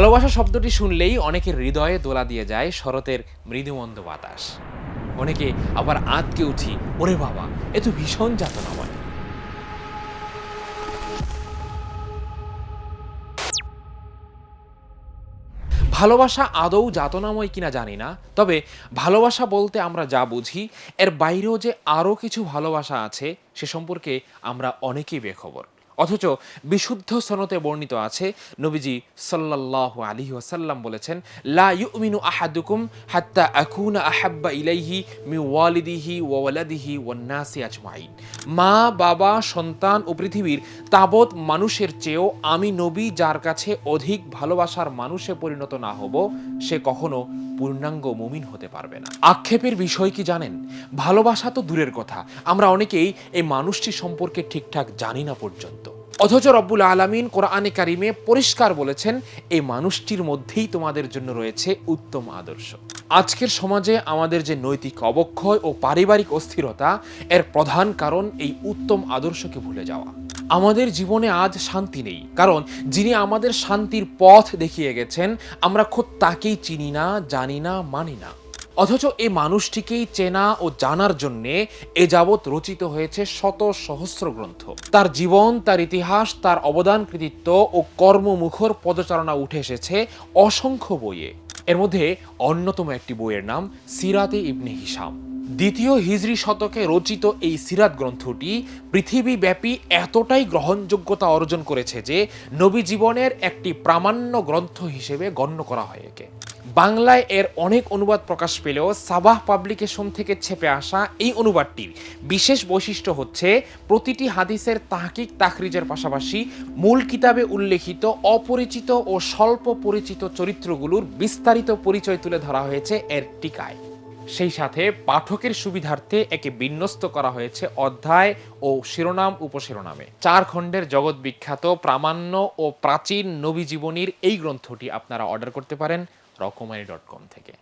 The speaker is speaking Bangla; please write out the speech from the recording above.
ভালোবাসা শব্দটি শুনলেই অনেকের হৃদয়ে দোলা দিয়ে যায় শরতের মৃদুমন্দ বাতাস। অনেকে আবার আতকে উঠি, ওরে বাবা, এ তো ভীষণ যাতনাময়। ভালোবাসা আদৌ যাতনাময় কিনা জানি না, তবে ভালোবাসা বলতে আমরা যা বুঝি, এর বাইরেও যে আরও কিছু ভালোবাসা আছে, সে সম্পর্কে আমরা অনেকেই বেখবর। অথচ বিশুদ্ধ সনতে বর্ণিত আছে, নবীজি সাল্লাহ আলী ওয়াসাল্লাম বলেছেন, লা ইউমিনু আহাদুকুম হাত্তা আকুনা আহাব্বা ইলাইহি মি ওয়ালিদিহি ওয়ালাদিহি ওয়ান্নাসি আজমাইন। মা, বাবা, সন্তান ও পৃথিবীর তাবৎ মানুষের চেয়েও আমি নবী যার কাছে অধিক ভালোবাসার মানুষে পরিণত না হব, সে কখনো পূর্ণাঙ্গ মুমিন হতে পারবে না। আক্ষেপের বিষয় কি জানেন? ভালোবাসা তো দূরের কথা। আমরা অনেকেই এই মানুষটি সম্পর্কে ঠিকঠাক জানি না পর্যন্ত। অথচ রব্বুল আলামিন কোরআনে কারিমে পরিষ্কার বলেছেন, এই মানুষটির মধ্যেই তোমাদের জন্য রয়েছে উত্তম আদর্শ। আজকের সমাজে আমাদের যে নৈতিক অবক্ষয় ও পারিবারিক অস্থিরতা, এর প্রধান কারণ এই উত্তম আদর্শকে ভুলে যাওয়া। আমাদের জীবনে আজ শান্তি নেই, কারণ যিনি আমাদের শান্তির পথ দেখিয়ে গেছেন, আমরা খোদ তাকেই চিনি না, জানি না, মানি না। অথচ এই মানুষটিকেই চেনা ও জানার জন্যে এ যাবৎ রচিত হয়েছে শত সহস্র গ্রন্থ। তার জীবন, তার ইতিহাস, তার অবদান কৃতিত্ব ও কর্মমুখর পদচারণা উঠে এসেছে অসংখ্য বইয়ে। এর মধ্যে অন্যতম একটি বইয়ের নাম সিরাতে ইবনে হিসাম দ্বিতীয় হিজরি শতকে রচিত এই সিরাত গ্রন্থটি পৃথিবীব্যাপী এতটাই গ্রহণযোগ্যতা অর্জন করেছে যে নবী জীবনের একটি প্রামাণ্য গ্রন্থ হিসেবে গণ্য করা হয় একে। বাংলায় এর অনেক অনুবাদ প্রকাশ পেলেও সাবাহ পাবলিকেশন থেকে ছেপে আসা এই অনুবাদটির বিশেষ বৈশিষ্ট্য হচ্ছে, প্রতিটি হাদিসের তাহকিক তাখরিজের পাশাপাশি মূল কিতাবে উল্লেখিত অপরিচিত ও স্বল্প পরিচিত চরিত্রগুলোর বিস্তারিত পরিচয় তুলে ধরা হয়েছে এর টিকায়। সেই সাথে পাঠকের সুবিধার্থে একে বিন্যস্ত করা হয়েছে অধ্যায় ও শিরোনাম উপশিরোনামে। চার খণ্ডের জগৎ বিখ্যাত, প্রামাণ্য ও প্রাচীন নবী জীবনীর এই গ্রন্থটি আপনারা অর্ডার করতে পারেন রকমারি ডট কম থেকে।